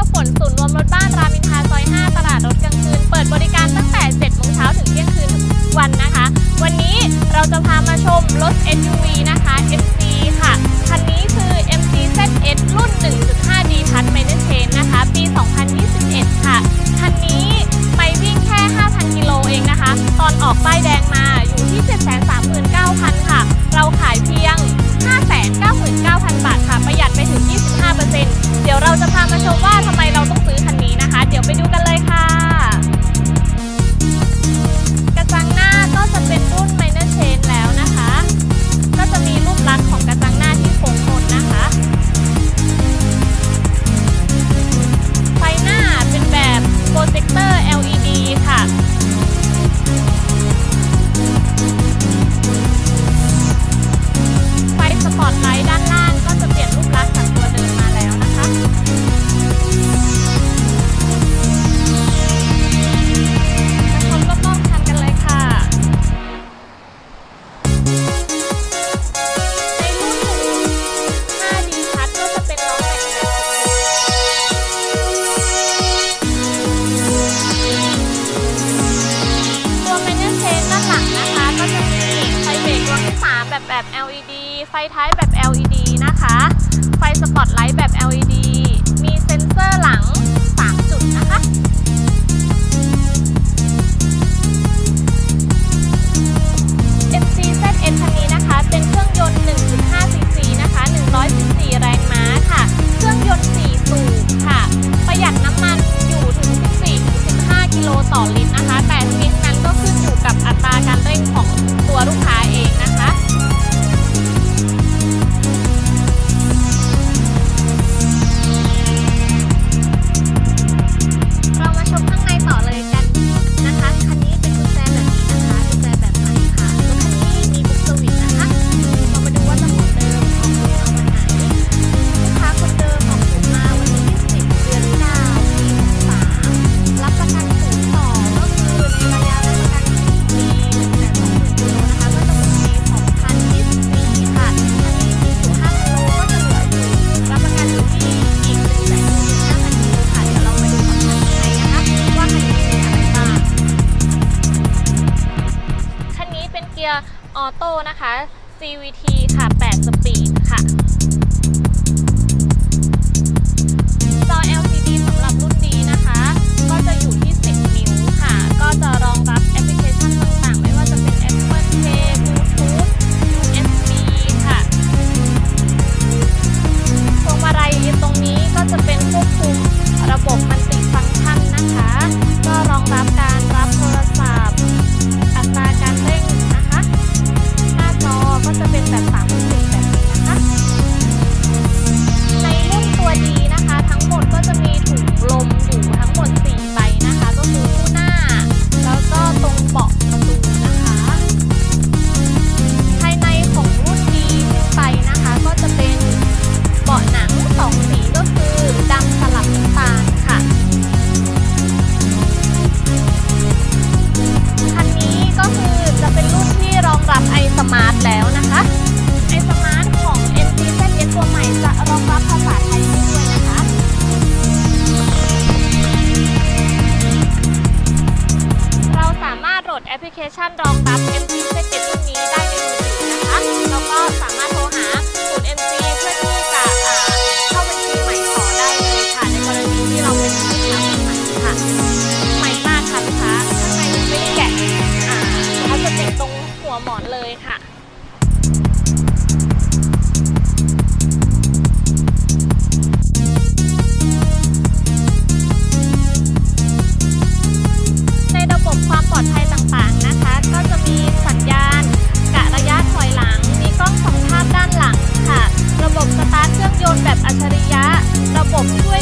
ปฝนศูนย์รวมรถบ้านรามินทาซอย 5 ตลาดรถกลางคืน เปิดบริการตั้งแต่ 7 โมงเช้าถึงเที่ยงคืนวันนะคะ วันนี้เราจะพามาชมรถ SUV นะคะ FC ค่ะ คันนี้คือ MC ZS รุ่น 1.5D พันไมเนส ตแบบ LED ไฟท้ายแบบ LED นะคะ ไฟสปอตไลท์แบบ LED มีเซ็นเซอร์หลัง 3 จุดนะคะ MCZN คันนี้นะคะ เป็นเครื่องยนต์ 1.5 cc นะคะ 114 แรงม้าค่ะ เครื่องยนต์ 4 สูบค่ะ ประหยัดน้ำมันอยู่ถึง 14-15 กิโลต่อลิตรนะคะ แต่มี กับอัตราการเร่งของตัวลูกค้าเองนะคะ ยร์ออโต้นะคะ CVT ค่ะ 8 สปีด แอปพลิเคชันรองรับ MC เพื่อเก็บรุ่นนี้ได้ในมือถือนะคะ แล้วก็สามารถโทรหาศูนย์ MC เพื่อที่จะเข้าบัญชีใหม่ขอได้เลยค่ะ ในกรณีที่เราเป็นผู้ค้าใหม่ค่ะใหม่มากค่ะลูกค้าข้างในไม่ได้แกะอ่าพลาสติดตรงหัวหมอนเลยค่ะ บบสตาร์ทเครื่องยนต์แบบอัจฉริยะ ระบบช่วย